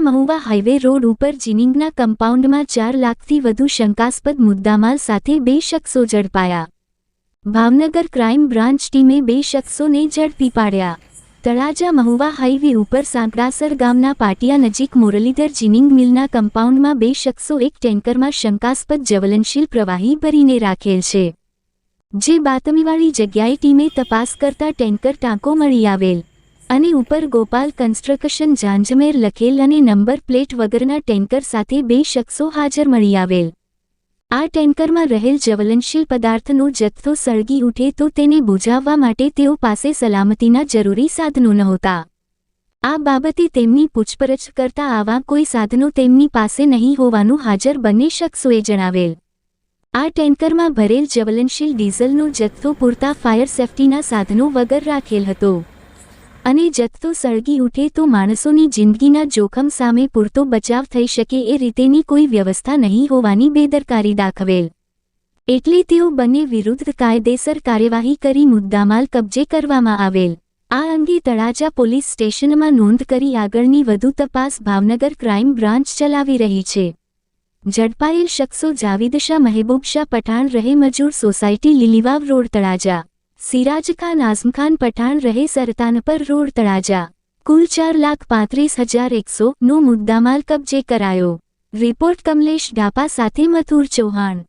Mahuva highway road ઉપર જીનિંગના કમ્પાઉન્ડમાં ચાર લાખથી વધુ શંકાસ્પદ મુદ્દામાલ સાથે બે શખ્સો ઝડપાયા. ભાવનગર ક્રાઇમ બ્રાન્ચ ટીમે બે શખ્સોને ઝડપી પાડ્યા. તળાજા મહુવા હાઈવે ઉપર સાંકડાસર ગામના પાટિયા નજીક મુરલીધર જીનિંગ મિલના કમ્પાઉન્ડમાં બે શખ્સો એક ટેન્કરમાં શંકાસ્પદ જ્વલનશીલ પ્રવાહી ભરીને રાખેલ છે. જે બાતમીવાળી જગ્યાએ ટીમે તપાસ કરતા ટેન્કર ટાંકો મળી આવેલ. અને ઉપર ગોપાલ કન્સ્ટ્રક્શન જાંજમેર લખેલ અને નંબર પ્લેટ વગરના ટેન્કર સાથે બે શખ્સો હાજર મળી આવેલ. આ ટેન્કરમાં રહેલ જ્વલનશીલ પદાર્થનો જથ્થો સળગી ઉઠે તો તેને બુઝાવવા માટે તેઓ પાસે સલામતીના જરૂરી સાધનો નહોતા. આ બાબતે તેમની પૂછપરછ કરતા આવા કોઈ સાધનો તેમની પાસે નહીં હોવાનું હાજર બંને શખ્સોએ જણાવેલ. આ ટેન્કરમાં ભરેલ જ્વલનશીલ ડીઝલનો જથ્થો પૂરતા ફાયર સેફટીના સાધનો વગર રાખેલ હતો. અને જથ્થો સળગી ઉઠે તો માણસોની જિંદગીના જોખમ સામે પૂરતો બચાવ થઈ શકે એ રીતેની કોઈ વ્યવસ્થા નહીં હોવાની બેદરકારી દાખવેલ. એટલે તેઓ બંને વિરુદ્ધ કાયદેસર કાર્યવાહી કરી મુદ્દામાલ કબજે કરવામાં આવેલ. આ અંગે તળાજા પોલીસ સ્ટેશનમાં નોંધ કરી આગળની વધુ તપાસ ભાવનગર ક્રાઇમ બ્રાન્ચ ચલાવી રહી છે. ઝડપાયેલ શખ્સો જાવીદ શાહ મહેબૂબ શાહ પઠાણ રહે મજૂર સોસાયટી લીલીવાવ રોડ તળાજા. સિરાજ ખાન આઝમખાન પઠાણ રહે સરતાન પર રોડ તળાજા. કુલ ચાર લાખ પાંત્રીસ હજાર એકસો નો મુદ્દામાલ કબજે કરાયો. રિપોર્ટ કમલેશ ડાપા સાથે મથુર ચૌહાણ.